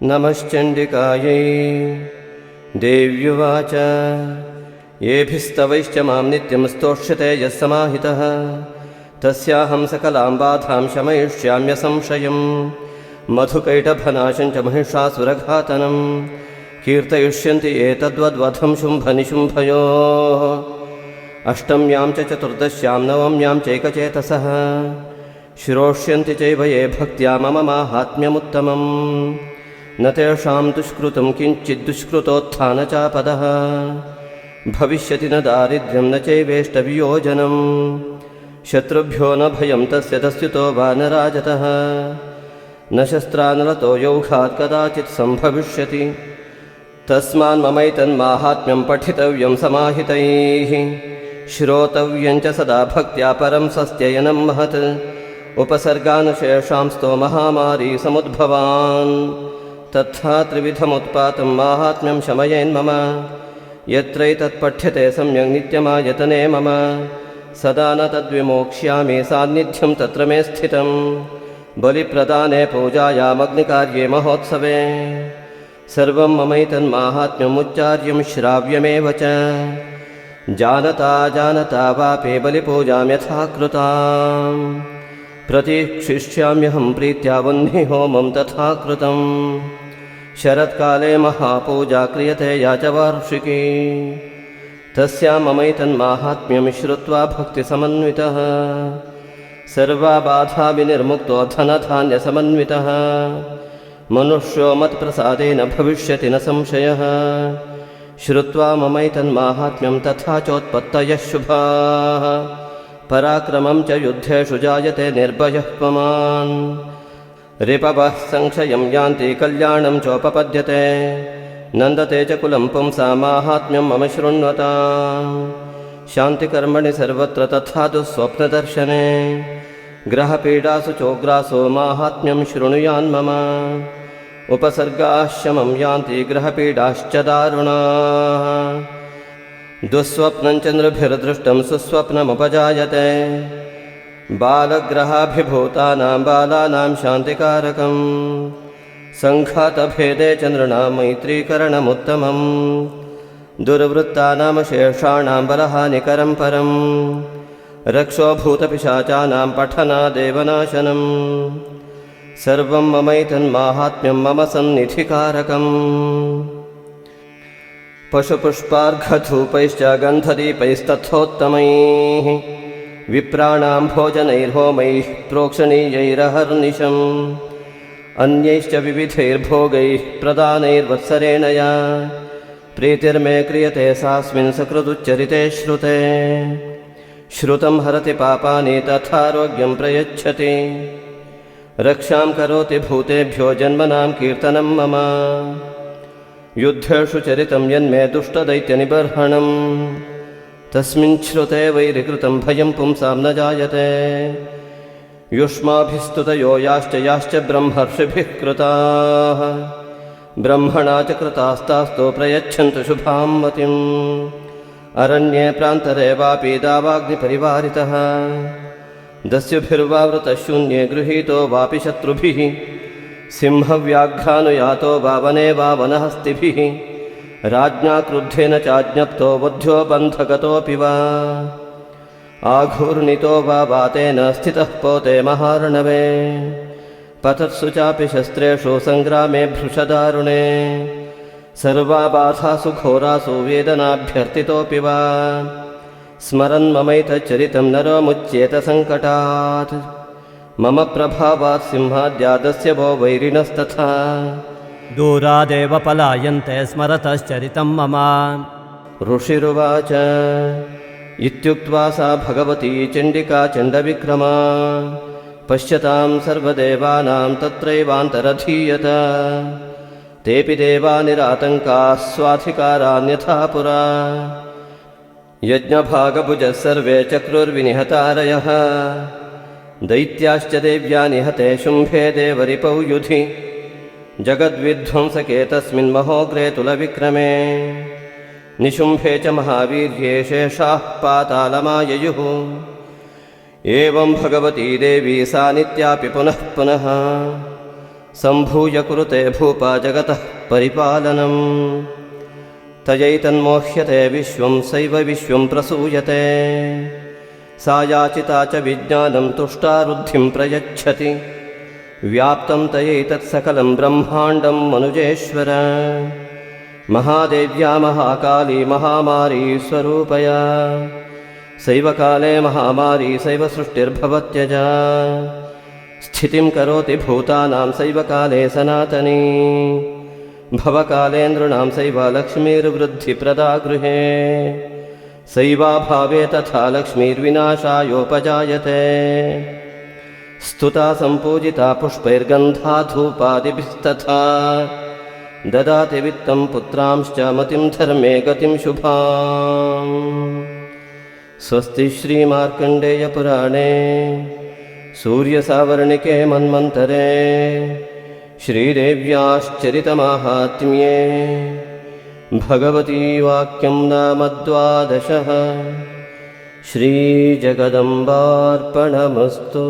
नमश्चण्डिकायै देव्युवाच येभिस्तवैश्च मां नित्यं स्तोष्यते यः समाहितः तस्याहं सकलां बाधां शमयिष्याम्यसंशयं मधुकैटभनाशं च महिषासुरघातनं कीर्तयिष्यन्ति एतद्वद्वधं शुम्भनिशुम्भयोः अष्टम्यां च चतुर्दश्यां नवम्यां चैकचेतसः। श्रोष्यन्ति चैव ये भक्त्या मम माहात्म्यमुत्तमम्। न तेषां दुष्कृतं किञ्चिद्दुष्कृतोत्थानचापदः भविष्यति न दारिद्र्यं न चैवेष्टवियोजनं शत्रुभ्यो न भयं तस्य तस्युतो वा न राजतः। न शस्त्रानलतो यौघात् कदाचित् सम्भविष्यति। तस्मान्ममैतन्माहात्म्यं पठितव्यं समाहितैः। श्रोतव्यं च सदा भक्त्या परं सस्त्ययनं महत्। उपसर्गानुशेषांस्तो महामारी समुद्भवान्। तथा त्रिविधमुत्पातं माहात्म्यं शमयेन्मम यत्रैतत्पठ्यते सम्यक् नित्यमायतने मम। सदा न तद्विमोक्ष्यामि सान्निध्यं तत्र मे स्थितं। बलिप्रदाने पूजायामग्निकार्ये महोत्सवे। सर्वं ममैतन्माहात्म्यमुच्चार्यं श्राव्यमेव च जानता जानता वापि बलिपूजां यथा कृताम् प्रतीक्षिष्याम्यहं प्रीत्या वह्निहोमं तथा कृतम् शरत्काले महापूजा क्रियते या च वार्षिकी। तस्या ममैतन्माहात्म्यं श्रुत्वा भक्तिसमन्वितः। सर्वा बाधा विनिर्मुक्तो धनधान्यसमन्वितः। मनुष्यो मत्प्रसादेन भविष्यति न संशयः। श्रुत्वा ममैतन्माहात्म्यं तथा चोत्पत्तयः शुभाः। पराक्रमं च युद्धेषु जायते निर्भयः पुमान् रिपवः संशयं यान्ति कल्याणं चोपपद्यते। नन्दते च कुलं पुंसा माहात्म्यं मम शृण्वता। शान्तिकर्मणि सर्वत्र तथा दुःस्वप्नदर्शने। ग्रहपीडासु चोग्रासो माहात्म्यं शृणुयान्मम उपसर्गाः शमं यान्ति ग्रहपीडाश्च दारुणाः। दुःस्वप्नं चन्द्रभिर्दृष्टं सुस्वप्नमुपजायते। बालग्रहाभिभूतानां बालानां शान्तिकारकं सङ्घातभेदे चन्द्रणां मैत्रीकरणमुत्तमं दुर्वृत्तानां शेषाणां बलहानिकरं परं रक्षोभूतपिशाचानां पठनादेवनाशनं सर्वं ममैतन्माहात्म्यं मम सन्निधिकारकम्। पशुपुष्पार्घधूपैश्च गन्धदीपैस्तथोत्तमैः विप्राणां भोजनैर्होमैः प्रोक्षणीयैरहर्निशम्। अन्यैश्च विविधैर्भोगैः प्रदानैर्वत्सरेण या प्रीतिर्मे क्रियते सास्मिन् सकृदुच्चरिते श्रुते। श्रुतं हरति पापानि तथारोग्यं प्रयच्छति रक्षां करोति भूतेभ्यो जन्मनां कीर्तनं मम। युद्धेषु चरितं यन्मे दुष्टदैत्यनिबर्हणं तस्मिन् श्रुते वैरिकृतं भयं पुंसां न जायते। युष्माभिस्तुतयो याश्च याश्च ब्रह्मर्षिभिः कृताः। ब्रह्मणा च कृतास्तास्तो प्रयच्छन्तु शुभां मतिम्। अरण्ये प्रान्तरे वापि दावाग्निपरिवारितः दस्युभिर्वावृतः शून्ये गृहीतो वापि शत्रुभिः सिंहव्याघ्रानुयातो वावने वा वनहस्तिभिः राज्ञा क्रुद्धेन चाज्ञप्तो वध्यो बन्धगतोऽपि वा। आघूर्णितो वा वातेन स्थितः पोते महार्णवे पतत्सु चापि शस्त्रेषु सङ्ग्रामे भृशदारुणे सर्वा बाधासु घोरासु वेदनाभ्यर्थितोऽपि वा स्मरन् ममैतच्चरितं नरो मुच्येत सङ्कटात् मम प्रभावात् सिंहाद्यादस्य वो वैरिणस्तथा। दूरादेव पलायन्ते स्मरतश्चरितं मम। ऋषिरुवाच इत्युक्त्वा सा भगवती चण्डिका चण्डविक्रमा। पश्यतां सर्वदेवानां तत्रैवान्तरधीयत। तेऽपि देवा निरातङ्काः स्वाधिकारान्यथा पुरा यज्ञभागभुजः सर्वे चक्रुर्विनिहतारयः। दैत्याश्च देव्या निहते शुम्भे देवरिपौ युधि। जगद्विध्वंसके तस्मिन् महोग्रे तुलविक्रमे। निशुम्भे च महावीर्ये शेषाः पातालमाययुः। एवं भगवती देवी सा नित्यापि पुनः पुनः। सम्भूय कुरुते भूपा जगतः परिपालनम् तयैतन्मोह्यते विश्वं सैव विश्वं प्रसूयते। सा याचिता च विज्ञानं तुष्टारुद्धिं प्रयच्छति। व्याप्तं तयैतत्सकलं ब्रह्माण्डं मनुजेश्वर। महादेव्या महाकाली महामारी स्वरूपया। सैव काले महामारी सैव सृष्टिर्भवत्यजा स्थितिं करोति भूतानां सैव काले सनातनी भवकालेन्द्रणां सैव लक्ष्मीर्वृद्धिप्रदा गृहे सैवाभावे तथा लक्ष्मीर्विनाशायोपजायते। स्तुता सम्पूजिता पुष्पैर्गन्धा धूपादिभिस्तथा। ददाति वित्तं पुत्रांश्च मतिं धर्मे गतिं शुभाम्। स्वस्ति श्रीमार्कण्डेयपुराणे सूर्यसावर्णिके मन्मन्तरे श्रीदेव्याश्चरितमाहात्म्ये भगवती वाक्यं नाम द्वादशः श्रीजगदम्बार्पणमस्तु